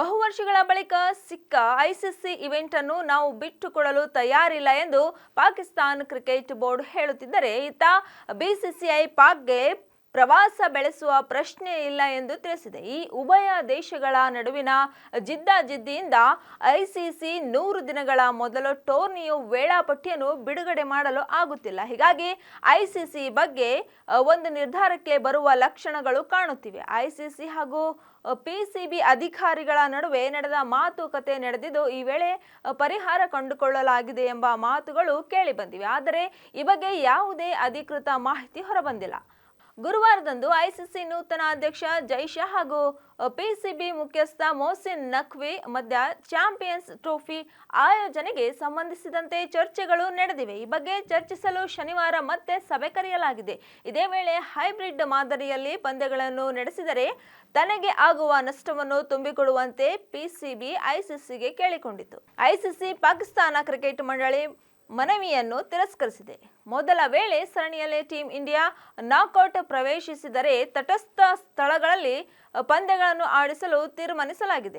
ಬಹು ವರ್ಷಗಳ ಬಳಿಕ ಸಿಕ್ಕ ಐಸಿಸಿ ಇವೆಂಟ್ ಅನ್ನು ನಾವು ಬಿಟ್ಟುಕೊಡಲು ತಯಾರಿಲ್ಲ ಎಂದು ಪಾಕಿಸ್ತಾನ್ ಕ್ರಿಕೆಟ್ ಬೋರ್ಡ್ ಹೇಳುತ್ತಿದ್ದರೆ, ಈತ ಬಿಸಿಸಿಐ ಪಾಕ್ಗೆ ಪ್ರವಾಸ ಬೆಳೆಸುವ ಪ್ರಶ್ನೆ ಇಲ್ಲ ಎಂದು ತಿಳಿಸಿದೆ. ಈ ಉಭಯ ದೇಶಗಳ ನಡುವಿನ ಜಿದ್ದಾಜಿದ್ದಿಯಿಂದ ಐಸಿಸಿ ನೂರು ದಿನಗಳ ಮೊದಲು ಟೋರ್ನಿಯು ವೇಳಾಪಟ್ಟಿಯನ್ನು ಬಿಡುಗಡೆ ಮಾಡಲು ಆಗುತ್ತಿಲ್ಲ. ಹೀಗಾಗಿ ಐಸಿಸಿ ಬಗ್ಗೆ ಒಂದು ನಿರ್ಧಾರಕ್ಕೆ ಬರುವ ಲಕ್ಷಣಗಳು ಕಾಣುತ್ತಿವೆ. ಐಸಿಸಿ ಹಾಗೂ ಪಿಸಿಬಿ ಅಧಿಕಾರಿಗಳ ನಡುವೆ ನಡೆದ ಮಾತುಕತೆ ನಡೆದಿದ್ದು, ಈ ವೇಳೆ ಪರಿಹಾರ ಕಂಡುಕೊಳ್ಳಲಾಗಿದೆ ಎಂಬ ಮಾತುಗಳು ಕೇಳಿಬಂದಿವೆ. ಆದರೆ, ಈ ಬಗ್ಗೆ ಯಾವುದೇ ಅಧಿಕೃತ ಮಾಹಿತಿ ಹೊರಬಂದಿಲ್ಲ. ಗುರುವಾರದಂದು ಐಸಿಸಿ ನೂತನ ಅಧ್ಯಕ್ಷ ಜೈಶಾ ಹಾಗೂ ಪಿಸಿಬಿ ಮುಖ್ಯಸ್ಥ ಮೊಹಸಿನ್ ನಖ್ವಿ ಮಧ್ಯ ಚಾಂಪಿಯನ್ಸ್ ಟ್ರೋಫಿ ಆಯೋಜನೆಗೆ ಸಂಬಂಧಿಸಿದಂತೆ ಚರ್ಚೆಗಳು ನಡೆದಿವೆ. ಈ ಬಗ್ಗೆ ಚರ್ಚಿಸಲು ಶನಿವಾರ ಮತ್ತೆ ಸಭೆ ಕರೆಯಲಾಗಿದೆ. ಇದೇ ವೇಳೆ ಹೈಬ್ರಿಡ್ ಮಾದರಿಯಲ್ಲಿ ಪಂದ್ಯಗಳನ್ನು ನಡೆಸಿದರೆ ತನಗೆ ಆಗುವ ನಷ್ಟವನ್ನು ತುಂಬಿಕೊಡುವಂತೆ ಪಿಸಿಬಿ ಐಸಿಸಿಗೆ ಕೇಳಿಕೊಂಡಿತು ಐಸಿಸಿ ಪಾಕಿಸ್ತಾನ ಕ್ರಿಕೆಟ್ ಮಂಡಳಿ ಮನವಿಯನ್ನು ತಿರಸ್ಕರಿಸಿದೆ. ಮೊದಲ ವೇಳೆ ಸರಣಿಯಲ್ಲಿ ಟೀಂ ಇಂಡಿಯಾ ನಾಕೌಟ್ ಪ್ರವೇಶಿಸಿದರೆ ತಟಸ್ಥ ಸ್ಥಳಗಳಲ್ಲಿ ಪಂದ್ಯಗಳನ್ನು ಆಡಿಸಲು ತೀರ್ಮಾನಿಸಲಾಗಿದೆ.